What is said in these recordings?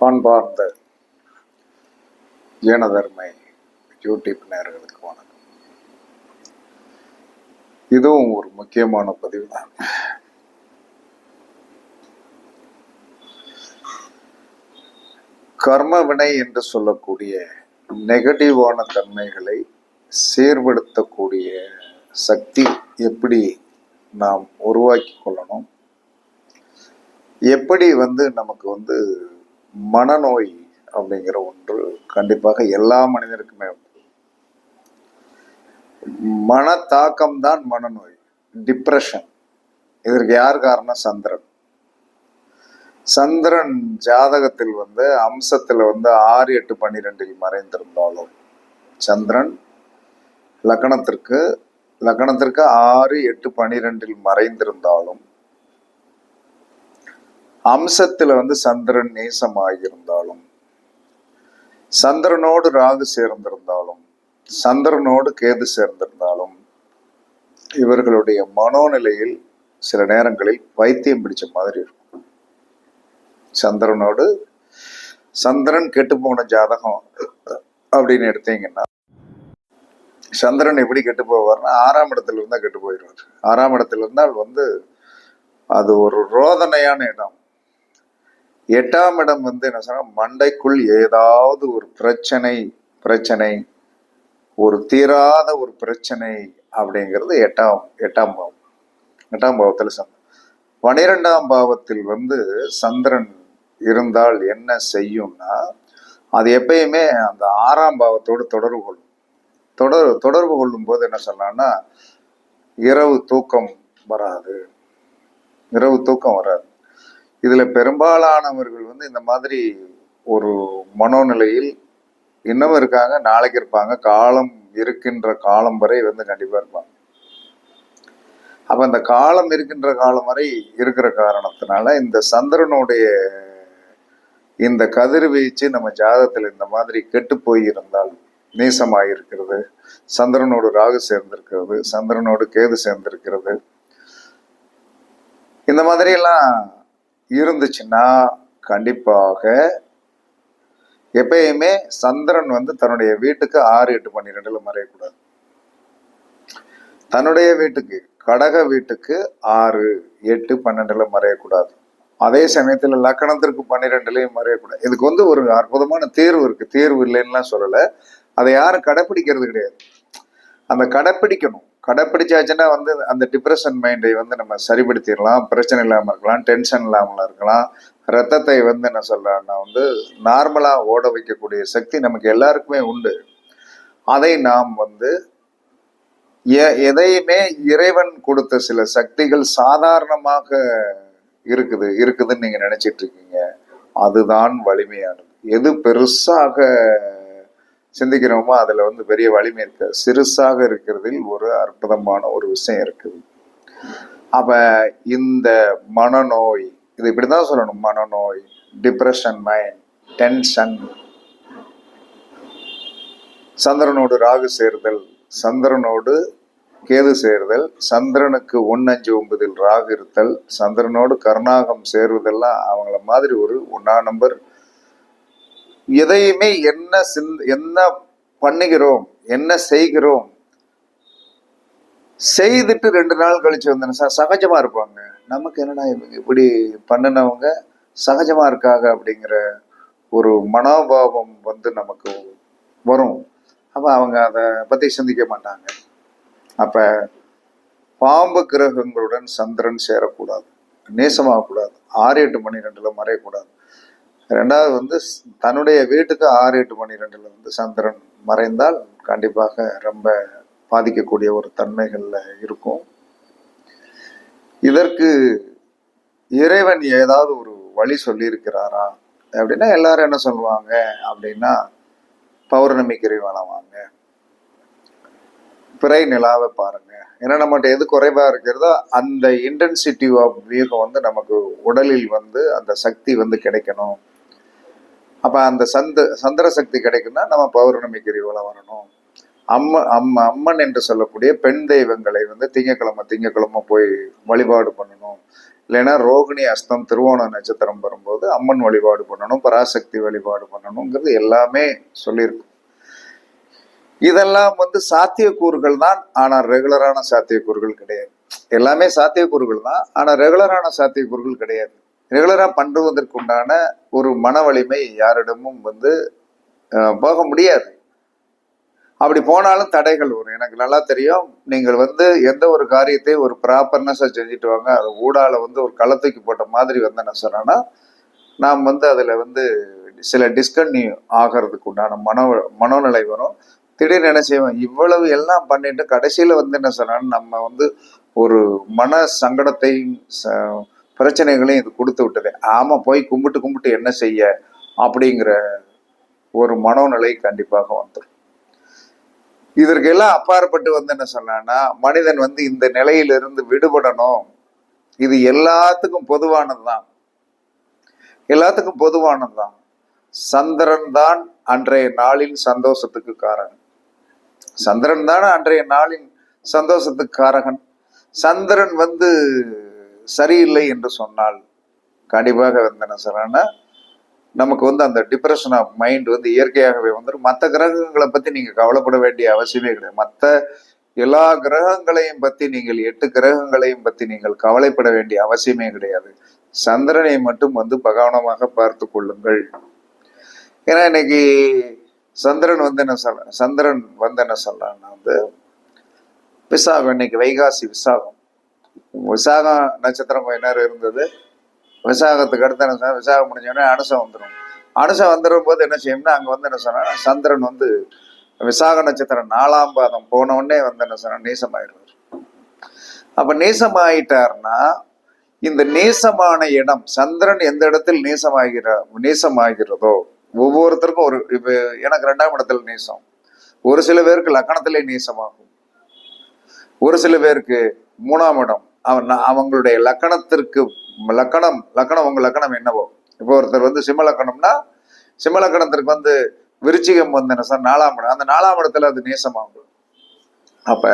பண்பார்ந்த ஜீனதர்மை YouTube நேர்களுக்கு வணக்கம். இதுவும் ஒரு முக்கியமான பதிவு தான் கர்ம வினை என்று சொல்லக்கூடிய நெகட்டிவான தன்மைகளை சீர்படுத்தக்கூடிய சக்தி எப்படி நாம் உருவாக்கி கொள்ளணும்? எப்படி வந்து நமக்கு வந்து மனநோய் அப்படிங்கிற ஒன்று கண்டிப்பாக எல்லா மனிதருக்குமே உண்டு. மன தாக்கம் தான் மனநோய். டிப்ரெஷன் இதற்கு யார் காரணம்? சந்திரன். சந்திரன் ஜாதகத்தில் வந்து அம்சத்தில் வந்து ஆறு எட்டு பன்னிரெண்டில் மறைந்திருந்தாலும் சந்திரன் லக்னத்திற்கு லக்னத்திற்கு ஆறு எட்டு பன்னிரெண்டில் மறைந்திருந்தாலும் அம்சத்துல வந்து சந்திரன் நேசமாகியிருந்தாலும் சந்திரனோடு ராகு சேர்ந்திருந்தாலும் சந்திரனோடு கேது சேர்ந்திருந்தாலும் இவர்களுடைய மனோநிலையில் சில நேரங்களில் பைத்தியம் பிடிச்ச மாதிரி இருக்கும். சந்திரனோடு சந்திரன் கெட்டு போன ஜாதகம் அப்படின்னு எடுத்தீங்கன்னா சந்திரன் எப்படி கெட்டு போவார்னா ஆறாம் இடத்துல இருந்தா கெட்டு போயிடுவார். ஆறாம் இடத்துல இருந்தால் வந்து அது ஒரு ரோதனையான இடம். எட்டாம் இடம் வந்து என்ன சொன்னால் மண்டைக்குள் ஏதாவது ஒரு பிரச்சனை பிரச்சனை ஒரு தீராத ஒரு பிரச்சனை அப்படிங்கிறது எட்டாம் எட்டாம் பாவம். எட்டாம் பாவத்தில் சந்திரன் பனிரெண்டாம் பாவத்தில் வந்து சந்திரன் இருந்தால் என்ன செய்யும்னா அது எப்பயுமே அந்த ஆறாம் பாவத்தோடு தொடர்பு கொள்ளும். தொடர் தொடர்பு கொள்ளும் போது என்ன சொல்லலாம்னா இரவு தூக்கம் வராது. இரவு தூக்கம் வராது. இதில் பெரும்பாலானவர்கள் வந்து இந்த மாதிரி ஒரு மனோநிலையில் இன்னும் இருக்காங்க நாளைக்கு இருப்பாங்க காலம் இருக்கின்ற காலம் வரை வந்து கண்டிப்பாக இருப்பாங்க. அப்போ அந்த காலம் இருக்கின்ற காலம் வரை இருக்கிற காரணத்தினால இந்த சந்திரனுடைய இந்த கதிர்வீச்சு நம்ம ஜாதகத்தில் இந்த மாதிரி கெட்டு போய் இருந்தால் நீசமாயிருக்கிறது சந்திரனோடு ராகு சேர்ந்திருக்கிறது சந்திரனோடு கேது சேர்ந்திருக்கிறது. இந்த மாதிரி எல்லாம் இருந்துச்சுன்னா கண்டிப்பாக எப்பயுமே சந்திரன் வந்து தன்னுடைய வீட்டுக்கு ஆறு எட்டு பன்னிரெண்டுல மறையக்கூடாது. தன்னுடைய வீட்டுக்கு கடக வீட்டுக்கு ஆறு எட்டு பன்னெண்டுல மறையக்கூடாது. அதே சமயத்துல லக்கணத்திற்கு பன்னிரெண்டுலயும் மறையக்கூடாது. இதுக்கு வந்து ஒரு அற்புதமான தேர்வு இருக்கு. தேர்வு இல்லைன்னுலாம் சொல்லலை. அதை யாரும் கடைப்பிடிக்கிறது கிடையாது. அந்த கடைப்பிடிக்கணும். கடைப்பிடிச்சாச்சுன்னா வந்து அந்த டிப்ரெஷன் மைண்டை வந்து நம்ம சரிப்படுத்திடலாம் பிரச்சனை இல்லாமல் இருக்கலாம் டென்ஷன் இல்லாமல் இருக்கலாம். ரத்தத்தை வந்து என்ன சொல்கிறேன்னா வந்து நார்மலாக ஓட வைக்கக்கூடிய சக்தி நமக்கு எல்லாருக்குமே உண்டு. அதை நாம் வந்து எ- எதையுமே இறைவன் கொடுத்த சில சக்திகள் சாதாரணமாக இருக்குது இருக்குதுன்னு நீங்கள் நினைச்சிட்டு இருக்கீங்க. அதுதான் வலிமையானது. எது பெருசாக சிந்திக்கிறோமோ அதுல வந்து பெரிய வலிமை இருக்கு. சிறுசாக இருக்கிறதில் ஒரு அற்புதமான ஒரு விஷயம் இருக்குது. அப்ப இந்த மனநோய் இது இப்படிதான் சொல்லணும். மனநோய் டிப்ரெஷன் மைண்ட் டென்ஷன் சந்திரனோடு ராகு சேர்தல் சந்திரனோடு கேது சேர்தல் சந்திரனுக்கு ஒன்னஞ்சு ஒன்பதில் ராகு இருத்தல் சந்திரனோடு கருணாகம் சேருவதெல்லாம் அவங்கள மாதிரி ஒரு ஒன்றா நம்பர் எதையுமே என்ன சிந் என்ன பண்ணுகிறோம் என்ன செய்கிறோம்? செய்துட்டு ரெண்டு நாள் கழிச்சு வந்தேன்னு ச- சகஜமா இருப்பாங்க. நமக்கு என்னடா இவங்க இப்படி பண்ணினவங்க சகஜமா இருக்காங்க அப்படிங்கிற ஒரு மனோபாவம் வந்து நமக்கு வரும். அப்போ அவங்க அதை பத்தி சிந்திக்க மாட்டாங்க. அப்ப பாம்பு கிரகங்களுடன் சந்திரன் சேரக்கூடாது. நேசமாகக்கூடாது. ஆறு எட்டு பன்னிரெண்டுல மறையக்கூடாது. ரெண்டாவது வந்து ஸ்- தன்னுடைய வீட்டுக்கு ஆறு எட்டு பன்னிரெண்டுல வந்து சந்திரன் மறைந்தால் கண்டிப்பாக ரொம்ப பாதிக்கக்கூடிய ஒரு தன்மைகள்ல இருக்கும். இதற்கு இறைவன் ஏதாவது ஒரு வழி சொல்லியிருக்கிறாரா? அப்படின்னா எல்லாரும் என்ன சொல்லுவாங்க? அப்படின்னா பௌர்ணமிக்கு இறைவனம் வாங்க. பிறை நிலாவை பாருங்க. ஏன்னா நம்மகிட்ட எது குறைவா இருக்கிறதோ அந்த இன்டென்சிட்டி ஆஃப் வியூகம் வந்து நமக்கு உடலில் வந்து அந்த சக்தி வந்து கிடைக்கணும். அப்போ அந்த சந்த சந்திர சக்தி கிடைக்குன்னா நம்ம பௌர்ணமி கிரிவலம் வரணும். அம்ம அம்ம அம்மன் என்று சொல்லக்கூடிய பெண் தெய்வங்களை வந்து திங்கக்கிழமை திங்கக்கிழமை போய் வழிபாடு பண்ணணும். இல்லைன்னா ரோகிணி அஸ்தம் திருவோண நட்சத்திரம் வரும்போது அம்மன் வழிபாடு பண்ணணும் பராசக்தி வழிபாடு பண்ணணுங்கிறது எல்லாமே சொல்லியிருக்கும். இதெல்லாம் வந்து சாத்தியக்கூறுகள் தான் ஆனால் ரெகுலரான சாத்தியக்கூறுகள் கிடையாது. எல்லாமே சாத்தியக்கூறுகள் தான் ஆனால் ரெகுலரான சாத்தியக்கூறுகள் கிடையாது. ரெகுலராக பண்ணுவதற்குண்டான ஒரு மன வலிமை யாரிடமும் வந்து போக முடியாது. அப்படி போனாலும் தடைகள் வரும். எனக்கு நல்லா தெரியும். நீங்கள் வந்து எந்த ஒரு காரியத்தையும் ஒரு ப்ராப்பர்னஸாக செஞ்சுட்டு வாங்க. அது ஊடால வந்து ஒரு களத்துக்கு போட்ட மாதிரி வந்து என்ன சொன்னேன்னா நாம் வந்து அதில் வந்து சில டிஸ்கன்யூ ஆகிறதுக்கு உண்டான மனோ மனோநிலை வரும். திடீர்னு என்ன செய்வோம் இவ்வளவு எல்லாம் பண்ணிட்டு கடைசியில் வந்து என்ன சொன்னாலும் நம்ம வந்து ஒரு மன சங்கடத்தையும் ச- பிரச்சனைகளையும் இது கொடுத்து விட்டது. ஆமாம் போய் கும்பிட்டு கும்பிட்டு என்ன செய்ய? அப்படிங்கிற ஒரு மனோநிலை கண்டிப்பாக வந்துடும் இதற்கெல்லாம் அப்பாற்பட்டு வந்து என்ன சொன்னான்னா மனிதன் வந்து இந்த நிலையிலிருந்து விடுபடணும். இது எல்லாத்துக்கும் பொதுவானதுதான். எல்லாத்துக்கும் பொதுவானதுதான். சந்திரன் தான் அன்றைய நாளின் சந்தோஷத்துக்கு காரணம் சந்திரன் தான் அன்றைய நாளின் சந்தோஷத்துக்கு காரகன். சந்திரன் வந்து சரியில்லை என்று சொன்னால் கண்டிப்பாக வந்து என்ன நமக்கு வந்து அந்த டிப்ரெஷன் ஆஃப் மைண்ட் வந்து இயற்கையாகவே வந்துடும் மற்ற கிரகங்களை பற்றி நீங்கள் கவலைப்பட வேண்டிய அவசியமே கிடையாது. மற்ற எல்லா கிரகங்களையும் பற்றி நீங்கள் எட்டு கிரகங்களையும் பற்றி நீங்கள் கவலைப்பட வேண்டிய அவசியமே கிடையாது. சந்திரனை மட்டும் வந்து பகவனமாக பார்த்து கொள்ளுங்கள். ஏன்னா இன்னைக்கு சந்திரன் வந்து என்ன சொல்ல சந்திரன் வந்து என்ன சொல்றான்னா வந்து விசாகம் இன்னைக்கு வைகாசி விசாகம். விசாகம் நட்சத்திரம் கொஞ்ச நேரம் இருந்தது. விசாகத்துக்கு அடுத்து என்ன சொன்னா விசாகம் முடிஞ்சோடனே அனுசம் வந்துடும் அனுசம் வந்துடும் போது என்ன செய்யும்னா அங்கே வந்து என்ன சொன்னா சந்திரன் வந்து விசாக நட்சத்திரம் நாலாம் பாதம் போனவுடனே வந்து என்ன சொன்னா நேசமாயிடுவார். அப்போ நேசமாயிட்டார்னா இந்த நேசமான இடம் சந்திரன் எந்த இடத்தில் நேசமாகிற நேசமாகிறதோ ஒவ்வொருத்தருக்கும் ஒரு இப்போ எனக்கு ரெண்டாம் இடத்துல நேசம். ஒரு சில பேருக்கு லக்கணத்திலே நேசமாகும். ஒரு சில பேருக்கு மூணாம் இடம். அவன் அவங்களுடைய லக்கணத்திற்கு லக்கணம் லக்கணம் உங்க லக்கணம் என்னவோ? இப்போ ஒருத்தர் வந்து சிம்ம லக்கணம்னா சிம்ம லக்கணத்திற்கு வந்து விருச்சிகம் வந்து என்ன சார் நாலாம் இடம். அந்த நாலாம் இடத்துல அது நேசமாகும். அப்ப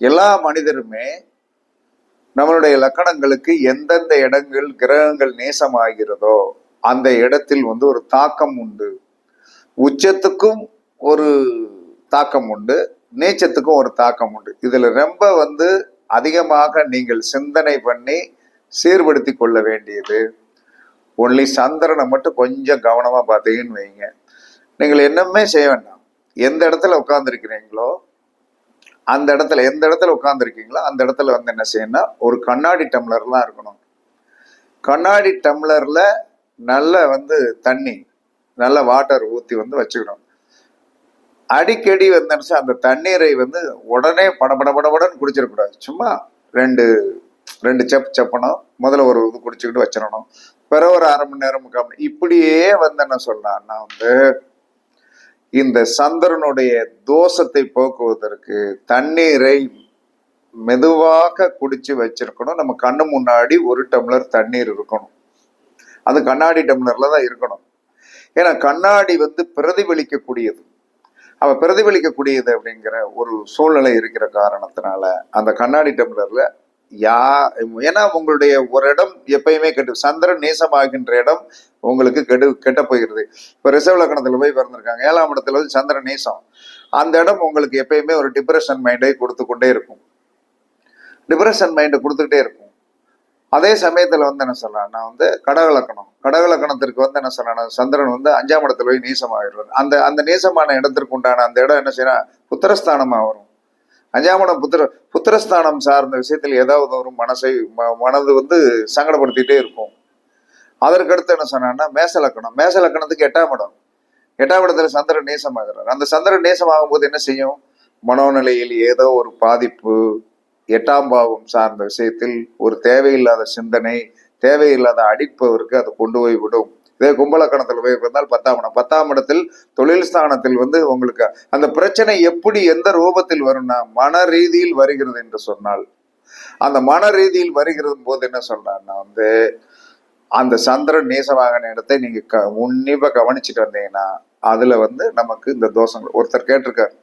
எல்லா மனிதருமே நம்மளுடைய லக்கணங்களுக்கு எந்தெந்த இடங்கள் கிரகங்கள் நேசமாகிறதோ அந்த இடத்தில் வந்து ஒரு தாக்கம் உண்டு. உச்சத்துக்கும் ஒரு தாக்கம் உண்டு நீச்சத்துக்கும் ஒரு தாக்கம் உண்டு. இதுல ரொம்ப வந்து அதிகமாக நீங்கள் சிந்தனை பண்ணி சீர்படுத்தி கொள்ள வேண்டியது. ஒன்லி சந்திரனை மட்டும் கொஞ்சம் கவனமாக பார்த்தீங்கன்னு வைங்க. நீங்கள் என்னமே செய்ய வேண்டாம். எந்த இடத்துல உட்காந்துருக்கிறீங்களோ அந்த இடத்துல எந்த இடத்துல உட்காந்துருக்கீங்களோ அந்த இடத்துல வந்து என்ன செய்யணும்னா ஒரு கண்ணாடி டம்ளர்லாம் இருக்கணும். கண்ணாடி டம்ளரில் நல்ல வந்து தண்ணி நல்ல வாட்டர் ஊற்றி வந்து வச்சுக்கணும். அடிக்கடி வந்து அந்த தண்ணீரை வந்து உடனே படபட படபடன்னு குடிச்சிடக்கூடாது சும்மா ரெண்டு ரெண்டு செப் செப்பணும் முதல்ல ஒரு இது குடிச்சுக்கிட்டு வச்சிடணும். பிற ஒரு அரை மணி நேரம் முக்கால் இப்படியே வந்து என்ன சொல்லலாம்னா வந்து இந்த சந்திரனுடைய தோஷத்தை போக்குவதற்கு தண்ணீரை மெதுவாக குடிச்சு வச்சிருக்கணும். நம்ம கண்ணு முன்னாடி ஒரு டம்ளர் தண்ணீர் இருக்கணும். அது கண்ணாடி டம்ளர்ல தான் இருக்கணும். ஏன்னா கண்ணாடி வந்து பிரதிபலிக்கக்கூடியது. அவ பிரதிபலிக்கக்கூடியது அப்படிங்கிற ஒரு சூழ்நிலை இருக்கிற காரணத்தினால அந்த கண்ணாடி டம்ளர்ல யா ஏன்னா உங்களுடைய ஒரு இடம் எப்பயுமே கெட்டு சந்திரன் நேசமாகின்ற இடம் உங்களுக்கு கெடு கெட்ட போகிறது இப்போ ரிசர்வ் லக்கணத்துல போய் பிறந்திருக்காங்க. ஏழாம் இடத்துல வந்து சந்திரன் நேசம். அந்த இடம் உங்களுக்கு எப்பயுமே ஒரு டிப்ரெஷன் மைண்டை கொடுத்து கொண்டே இருக்கும். டிப்ரெஷன் மைண்டை கொடுத்துக்கிட்டே இருக்கும். அதே சமயத்துல வந்து என்ன சொல்றேன் நான் வந்து கடகலக்கணம் கடகலக்கணத்திற்கு வந்து என்ன சொல்றேன் சந்திரன் வந்து அஞ்சாம் இடத்துல போய் நீசமாகிடுவார் அந்த அந்த நீசமான இடத்திற்கு உண்டான அந்த இடம் என்ன செய்யணும் புத்திரஸ்தானமாக வரும். அஞ்சாம் இடம் புத்திர புத்திரஸ்தானம் சார்ந்த விஷயத்தில் ஏதாவது ஒரு மனசை ம- மனது வந்து சங்கடப்படுத்திட்டே இருக்கும். அதற்கடுத்து என்ன சொன்னான்னா மேசலக்கணம் மேசலக்கணத்துக்கு எட்டாம் இடம். எட்டாம் இடத்துல சந்திரன் நேசமாகிறார். அந்த சந்திரன் நேசமாகும் போது என்ன செய்யும்? மனோநிலையில் ஏதோ ஒரு பாதிப்பு எட்டாம் பாவம் சார்ந்த விஷயத்தில் ஒரு தேவையில்லாத சிந்தனை தேவையில்லாத அடிப்பவருக்கு அது கொண்டு போய் விடும். இதே கும்பலக்கணத்தில் போய் இருந்தால் பத்தாம் இடம். பத்தாம் இடத்தில் தொழில் ஸ்தானத்தில் வந்து உங்களுக்கு அந்த பிரச்சனை எப்படி எந்த ரூபத்தில் வரும்னா மன ரீதியில் வருகிறது என்று சொன்னால் அந்த மன ரீதியில் வருகிறது போது என்ன சொல்றான்னா வந்து அந்த சந்திரன் நேசவாகன இடத்தை நீங்க க உன்னிப்பா கவனிச்சுட்டு வந்தீங்கன்னா அதுல வந்து நமக்கு இந்த தோஷங்கள் ஒருத்தர் கேட்டிருக்காரு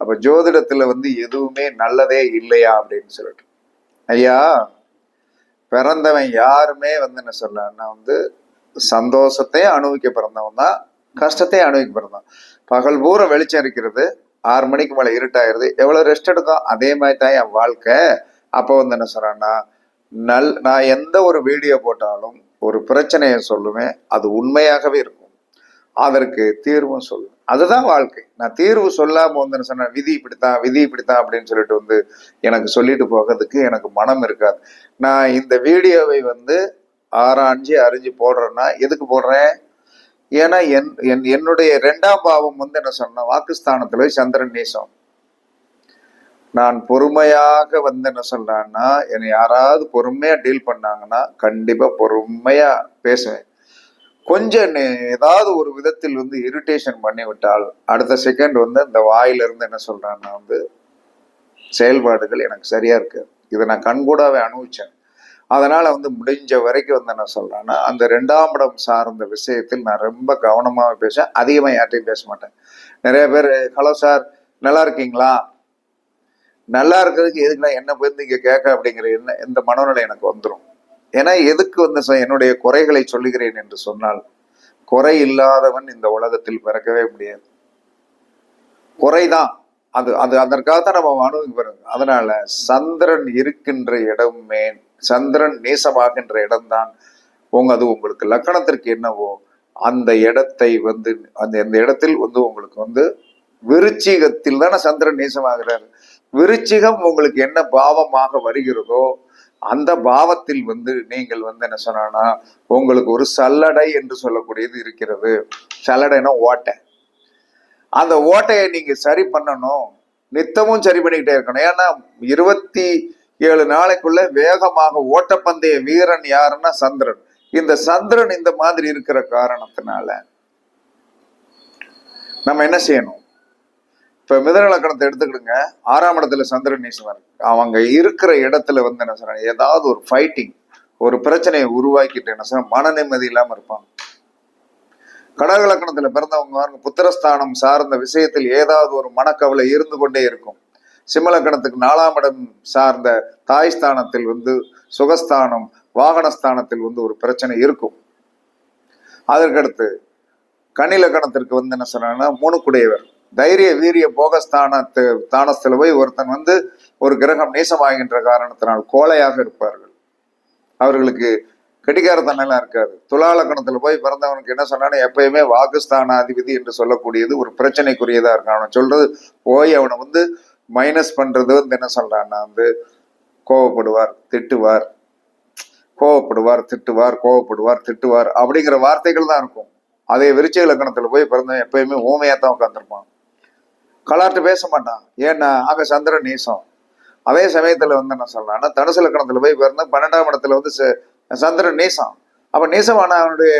அப்ப ஜோதிடத்துல வந்து எதுவுமே நல்லதே இல்லையா அப்படின்னு சொல்லிட்டு. ஐயா பிறந்தவன் யாருமே வந்து என்ன சொல்லன்னா வந்து சந்தோஷத்தையும் அனுபவிக்க பிறந்தவன் தான் கஷ்டத்தையும் அனுபவிக்க பிறந்தான் பகல் பூரா வெளிச்சம் இருக்கிறது ஆறு மணிக்கு மேலே இருட்டாயிருது எவ்வளோ ரெஸ்ட் எடுக்கும் அதே மாதிரி தான் என் வாழ்க்கை. அப்போ வந்து என்ன சொல்கிறேன்னா நல் நான் எந்த ஒரு வீடியோ போட்டாலும் ஒரு பிரச்சனையை சொல்லுவேன் அது உண்மையாகவே இருக்கும். அதற்கு தீர்வும் சொல்லுவேன். அதுதான் வாழ்க்கை. நான் தீர்வு சொல்லாம வந்து என்ன சொன்னேன் விதி இப்படித்தான் விதி இப்படித்தான் அப்படின்னு சொல்லிட்டு வந்து எனக்கு சொல்லிட்டு போகிறதுக்கு எனக்கு மனம் இருக்காது. நான் இந்த வீடியோவை வந்து ஆராய்ஞ்சு அறிஞ்சு போடுறேன்னா எதுக்கு போடுறேன்? ஏன்னா என் என் என்னுடைய ரெண்டாம் பாவம் வந்து என்ன சொன்ன வாக்குஸ்தானத்துல சந்திரன் நேசம். நான் பொறுமையாக வந்து என்ன சொல்றேன்னா என்னை யாராவது பொறுமையா டீல் பண்ணாங்கன்னா கண்டிப்பா பொறுமையா பேசுவேன். கொஞ்சம் ஏதாவது ஒரு விதத்தில் வந்து இரிட்டேஷன் பண்ணி விட்டால் அடுத்த செகண்ட் வந்து இந்த வாயிலிருந்து என்ன சொல்றான்னா வந்து செயல்பாடுகள் எனக்கு சரியா இருக்கு. இதை நான் கண்கூடாவே அனுபவிச்சேன். அதனால வந்து முடிஞ்ச வரைக்கும் வந்து என்ன சொல்றேன்னா அந்த ரெண்டாம் இடம் சார்ந்த விஷயத்தில் நான் ரொம்ப கவனமாக பேசுவேன். அதிகமாக யார்ட்டையும் பேச மாட்டேன். நிறைய பேர் ஹலோ சார் நல்லா இருக்கீங்களா? நல்லா இருக்கிறதுக்கு எதுக்குன்னா என்ன போய் இங்கே கேட்க? அப்படிங்கிற என்ன இந்த மனநிலை எனக்கு வந்துடும் ஏன்னா எதுக்கு வந்து என்னுடைய குறைகளை சொல்லுகிறேன் என்று சொன்னால் குறை இல்லாதவன் இந்த உலகத்தில் பிறக்கவே முடியாது. குறைதான். அது அது அதற்காக தான் நம்ம அனுபவிக்கிறோம் அதனால சந்திரன் இருக்கின்ற இடமே சந்திரன் நேசமாகின்ற இடம்தான். உங்க அது உங்களுக்கு லக்கணத்திற்கு என்னவோ அந்த இடத்தை வந்து அந்த அந்த இடத்தில் வந்து உங்களுக்கு வந்து விருச்சிகத்தில் தானே சந்திரன் நேசமாகிறார். விருச்சிகம் உங்களுக்கு என்ன பாவமாக வருகிறதோ அந்த பாவத்தில் வந்து நீங்கள் வந்து என்ன சொன்னா உங்களுக்கு ஒரு சல்லடை என்று சொல்லக்கூடியது இருக்கிறது. சல்லடைனா ஓட்டை. அந்த ஓட்டையை நீங்க சரி பண்ணணும். நித்தமும் சரி பண்ணிக்கிட்டே இருக்கணும். ஏன்னா இருபத்தி ஏழு நாளைக்குள்ள வேகமாக ஓட்டப்பந்தய வீரன் யாருன்னா சந்திரன். இந்த சந்திரன் இந்த மாதிரி இருக்கிற காரணத்தினால நம்ம என்ன செய்யணும்? இப்ப மிதன லக்கணத்தை எடுத்துக்கிடுங்க. ஆறாம் இடத்துல சந்திரன் நீசவர் அவங்க இருக்கிற இடத்துல வந்து என்ன சொல்றாங்க ஏதாவது ஒரு ஃபைட்டிங் ஒரு பிரச்சனையை உருவாக்கிட்டு என்ன சொல்ற மன நிம்மதி இல்லாம இருப்பாங்க. கடக லக்கணத்துல பிறந்தவங்க பாருங்க, புத்திரஸ்தானம் சார்ந்த விஷயத்தில் ஏதாவது ஒரு மனக்கவலை இருந்து கொண்டே இருக்கும். சிம்மலக்கணத்துக்கு நாலாம் இடம் சார்ந்த தாய் ஸ்தானத்தில் வந்து சுகஸ்தானம் வாகனஸ்தானத்தில் வந்து ஒரு பிரச்சனை இருக்கும். அதற்கடுத்து கன்னிலக்கணத்திற்கு வந்து என்ன சொன்னாங்கன்னா மூணுக்குடையவர் தைரிய வீரிய போகஸ்தானத்து தானத்துல போய் ஒருத்தன் வந்து ஒரு கிரகம் நேசமாகின்ற காரணத்தினால் கோழையாக இருப்பார்கள். அவர்களுக்கு கடிகாரத்தனெல்லாம் இருக்காது. துலாலக்கணத்தில் போய் பிறந்தவனுக்கு என்ன சொன்னாலும் எப்பயுமே வாக்குஸ்தானாதிபதி என்று சொல்லக்கூடியது ஒரு பிரச்சனைக்குரியதாக இருக்கும். அவனை சொல்றது போய் அவனை வந்து மைனஸ் பண்றது வந்து என்ன சொல்றான்னா வந்து கோவப்படுவார் திட்டுவார் கோவப்படுவார் திட்டுவார் கோவப்படுவார் திட்டுவார் அப்படிங்கிற வார்த்தைகள் தான் இருக்கும். அதே விருச்ச இலக்கணத்தில் போய் பிறந்தவன் எப்பயுமே ஊமையாக தான் உட்காந்துருப்பான் கலாட்டு பேச மாட்டான். ஏன்னா அங்க சந்திரன் நீசம். அதே சமயத்துல வந்து என்ன சொல்லலாம்னா தனுசு லக்கணத்துல போய் பிறந்த பன்னெண்டாம் இடத்துல வந்து சந்திரன் நீசம். அப்ப நீசமான அவனுடைய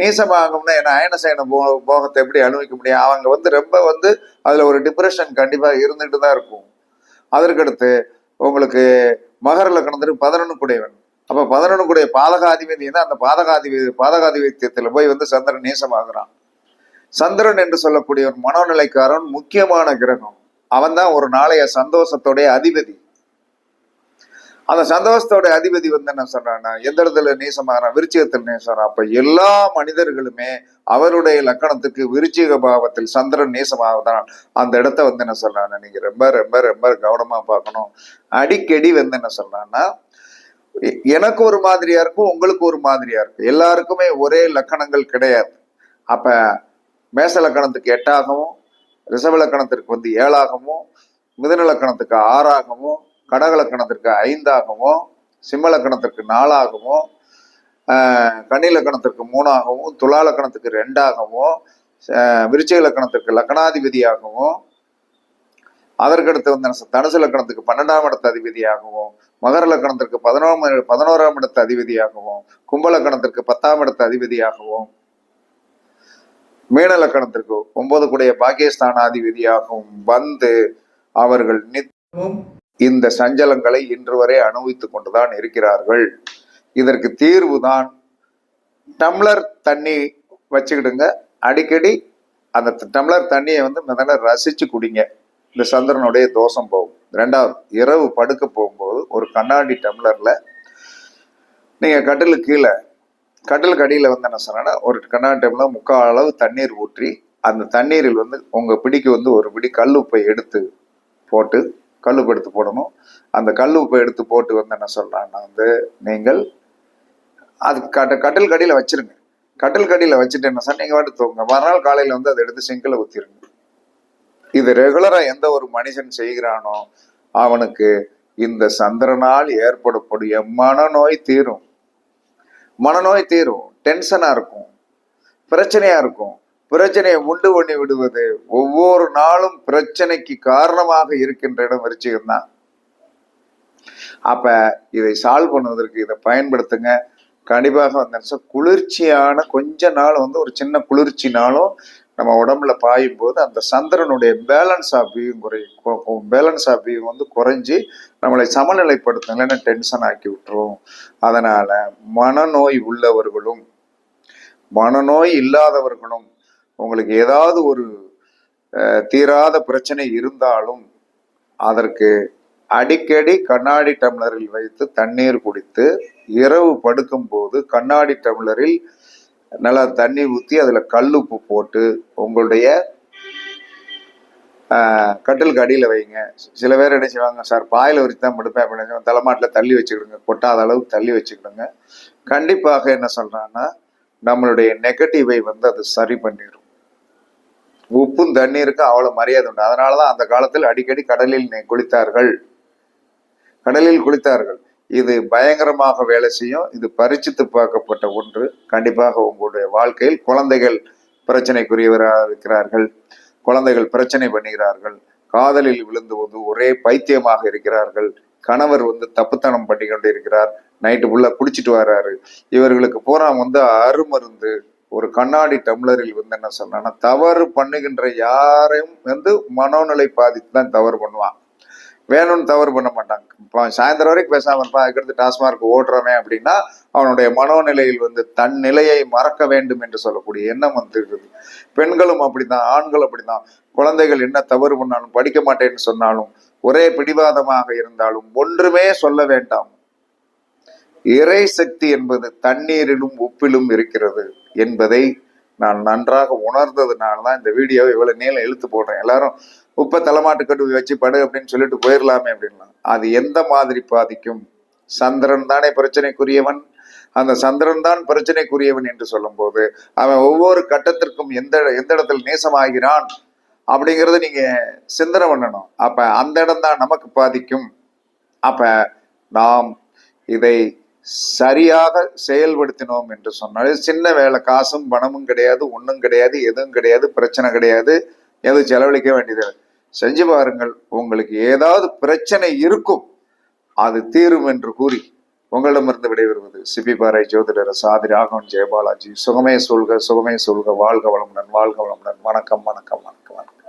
நீசமாகும்னா என்ன? அயனசயன போ போகத்தை எப்படி அனுபவிக்க முடியும்? அவங்க வந்து ரொம்ப வந்து அதுல ஒரு டிப்ரெஷன் கண்டிப்பா இருந்துட்டு தான் இருக்கும். அதற்கடுத்து உங்களுக்கு மகர லக்கணத்துக்கு பதினொன்று குடையவன். அப்ப பதினொன்று கூடிய பாதகாதிபதி அந்த பாதகாதிபதி பாதகாதிபத்தியத்துல போய் வந்து சந்திரன் நேசமாகிறான். சந்திரன் என்று சொல்லக்கூடிய ஒரு மனோநிலைக்காரன் முக்கியமான கிரகம். அவன் தான் ஒரு நாளைய சந்தோஷத்தோடைய அதிபதி. அந்த சந்தோஷத்தோட அதிபதி வந்து என்ன சொல்றான்னா எந்த இடத்துல நேசமாகறான் விருச்சிகத்தில் நேசமாகறான் அப்ப எல்லா மனிதர்களுமே அவருடைய லக்கணத்துக்கு விருச்சிக பாவத்தில் சந்திரன் நேசமாகதான் அந்த இடத்த வந்து என்ன சொல்றான்னா நீங்க ரொம்ப ரொம்ப ரொம்ப கவனமா பார்க்கணும். அடிக்கடி வந்து என்ன சொல்றான்னா எனக்கு ஒரு மாதிரியா இருக்கும் உங்களுக்கு ஒரு மாதிரியா இருக்கும். எல்லாருக்குமே ஒரே லக்கணங்கள் கிடையாது. அப்ப மேச லக்கணத்துக்கு எட்டாகவும் ரிஷப லக்கணத்திற்கு வந்து ஏழாகவும் மிதனலக்கணத்துக்கு ஆறாகவும் கடகலக்கணத்திற்கு ஐந்தாகவும் சிம்மலக்கணத்திற்கு நாலாகவும் கன்னிலக்கணத்திற்கு மூணாகவும் துலாலக்கணத்துக்கு ரெண்டாகவும் விருச்சிக லக்கணத்திற்கு லக்கணாதிபதியாகவும் அதற்கடுத்து வந்து தனுசு லக்கணத்துக்கு பன்னெண்டாம் இடத்து அதிபதியாகவும் மகர லக்கணத்திற்கு பதினோராம் பதினோராம் இடத்து அதிபதியாகவும் கும்ப லக்கணத்திற்கு பத்தாம் இடத்து அதிபதியாகவும் மீன லக்கணத்திற்கு ஒன்பது கூடிய பாகியஸ்தானாதிபதியாகவும் வந்து அவர்கள் நித்தமும் இந்த சஞ்சலங்களை இன்று வரை அனுபவித்துக் கொண்டுதான் இருக்கிறார்கள். இதற்கு தீர்வு தான் டம்ளர் தண்ணி வச்சுக்கிடுங்க. அடிக்கடி அந்த டம்ளர் தண்ணியை வந்து முதல்ல ரசிச்சு குடிங்க. இந்த சந்திரனுடைய தோஷம் போகும். ரெண்டாவது இரவு படுக்க போகும்போது ஒரு கண்ணாடி டம்ளர்ல நீங்கள் கட்டிலுக்கு கீழே கடலுக்கு அடியில் வந்து என்ன சொன்னேன்னா ஒரு கண்ணாடி டைமில் முக்கால் அளவு தண்ணீர் ஊற்றி அந்த தண்ணீரில் வந்து உங்கள் பிடிக்கு வந்து ஒரு பிடி கல் உப்பை எடுத்து போட்டு கல் உப்பு எடுத்து போடணும். அந்த கல் உப்பை எடுத்து போட்டு வந்து என்ன சொல்கிறான்னா வந்து நீங்கள் அது கட்ட கட்டில் கடியில் வச்சிருங்க. கட்டில் கடியில் வச்சுட்டு என்ன சார் நீங்கள் வாட்டு தூங்க மறுநாள் காலையில் வந்து அதை எடுத்து சிங்கில் ஊற்றிருங்க இது ரெகுலராக எந்த ஒரு மனுஷன் செய்கிறானோ அவனுக்கு இந்த சந்திரனால் ஏற்படக்கூடிய மனநோய் தீரும். மனநோய் தீரும் டென்ஷனாக இருக்கும் பிரச்சனையாக இருக்கும். பிரச்சனையை உண்டு பண்ணி விடுவது ஒவ்வொரு நாளும் பிரச்சனைக்கு காரணமாக இருக்கின்ற இடம் விருச்சிகம் தான் அப்ப இதை சால்வ் பண்ணுவதற்கு இதை பயன்படுத்துங்க. கண்டிப்பாக வந்து குளிர்ச்சியான கொஞ்ச நாள் வந்து ஒரு சின்ன குளிர்ச்சினாலும் நம்ம உடம்புல பாயும் போது அந்த சந்திரனுடைய பேலன்ஸ் ஆஃப் வியூ குறை பேலன்ஸ் ஆஃப் வியூ வந்து குறைஞ்சி நம்மளை சமநிலைப்படுத்தும் இல்லைன்னா டென்ஷன் ஆக்கி விட்டுரும். அதனால மனநோய் உள்ளவர்களும் மனநோய் இல்லாதவர்களும் உங்களுக்கு ஏதாவது ஒரு அஹ், தீராத பிரச்சனை இருந்தாலும் அதற்கு அடிக்கடி கண்ணாடி டம்ளரில் வைத்து தண்ணீர் குடித்து இரவு படுக்கும் போது கண்ணாடி டம்ளரில் நல்லா தண்ணி ஊற்றி அதில் கல் உப்பு போட்டு உங்களுடைய ஆஹ், கட்டிலுக்கு அடியில் வைங்க. சில பேர் என்ன செய்வாங்க சார் பாயில் வச்சு தான் படுப்பேன் அப்படின்னு தலைமாட்டில் தள்ளி வச்சுக்கிடுங்க. கொட்டாத அளவுக்கு தள்ளி வச்சுக்கிடுங்க. கண்டிப்பாக என்ன சொல்கிறான்னா நம்மளுடைய நெகட்டிவை வந்து அது சரி பண்ணிடும் உப்பும் தண்ணீருக்கும் அவ்வளோ மரியாதை உண்டு. அதனாலதான் அந்த காலத்தில் அடிக்கடி கடலில் குளித்தார்கள். கடலில் குளித்தார்கள். இது பயங்கரமாக வேலை செய்யும். இது பரிச்சித்து பார்க்கப்பட்ட ஒன்று. கண்டிப்பாக உங்களுடைய வாழ்க்கையில் குழந்தைகள் பிரச்சனைக்குரியவராக இருக்கிறார்கள். குழந்தைகள் பிரச்சனை பண்ணுகிறார்கள். காதலில் விழுந்து வந்து ஒரே பைத்தியமாக இருக்கிறார்கள். கணவர் வந்து தப்புத்தனம் பண்ணி கொண்டு இருக்கிறார் நைட்டு ஃபுல்லாக குடிச்சிட்டு வர்றாரு இவர்களுக்கு பூரா வந்து அருமருந்து. ஒரு கண்ணாடி டம்ளரில் வந்து என்ன சொன்னா தவறு பண்ணுகின்ற யாரையும் வந்து மனோநிலை பாதித்து தான் தவறு பண்ணுவான். வேணும்னு தவறு பண்ண மாட்டாங்க. இப்போ சாயந்தரம் வரைக்கும் பேசாமல் இருப்பான் அதுக்கடுத்து டாஸ்மார்க் ஓடுறவன் அப்படின்னா அவனுடைய மனோநிலையில் வந்து தன் நிலையை மறக்க வேண்டும் என்று சொல்லக்கூடிய எண்ணம் வந்துருக்குது பெண்களும் அப்படிதான் ஆண்கள் அப்படிதான் குழந்தைகள் என்ன தவறு பண்ணாலும் படிக்க மாட்டேன்னு சொன்னாலும் ஒரே பிடிவாதமாக இருந்தாலும் ஒன்றுமே சொல்ல வேண்டாம். இறை சக்தி என்பது தண்ணீரிலும் உப்பிலும் இருக்கிறது என்பதை நான் நன்றாக உணர்ந்ததுனால தான் இந்த வீடியோவை இவ்வளவு நீளம் இழுத்து போடுறேன். எல்லாரும் உப்பை தலைமாட்டு கட்டு வச்சு படு அப்படின்னு சொல்லிட்டு போயிடலாமே அப்படின்லாம் அது எந்த மாதிரி பாதிக்கும்? சந்திரன் தானே பிரச்சனைக்குரியவன்? அந்த சந்திரன் தான் பிரச்சனைக்குரியவன் என்று சொல்லும்போது அவன் ஒவ்வொரு கட்டத்திற்கும் எந்த எந்த இடத்தில் நேசமாகிறான் அப்படிங்கறத நீங்க சிந்தனை பண்ணணும். அப்ப அந்த இடம் தான் நமக்கு பாதிக்கும். அப்ப நாம் இதை சரியாக செயல்படுத்தினோம் என்று சொன்னால் சின்ன வேலை காசும் பணமும் கிடையாது ஒன்றும் கிடையாது எதுவும் கிடையாது பிரச்சனை கிடையாது எதுவும் செலவழிக்க வேண்டியது செஞ்சு பாருங்கள் உங்களுக்கு ஏதாவது பிரச்சனை இருக்கும் அது தீரும் என்று கூறி உங்களிடமிருந்து விடைபெறுவது சிபி பாறை ஜோதிடர் சாதி ராகவன் ஜெயபாலாஜி. சுகமே சொல்க சுகமே சொல்க வாழ்க வளமுடன் வாழ்க வளமுடன். வணக்கம் வணக்கம் வணக்கம் வணக்கம்.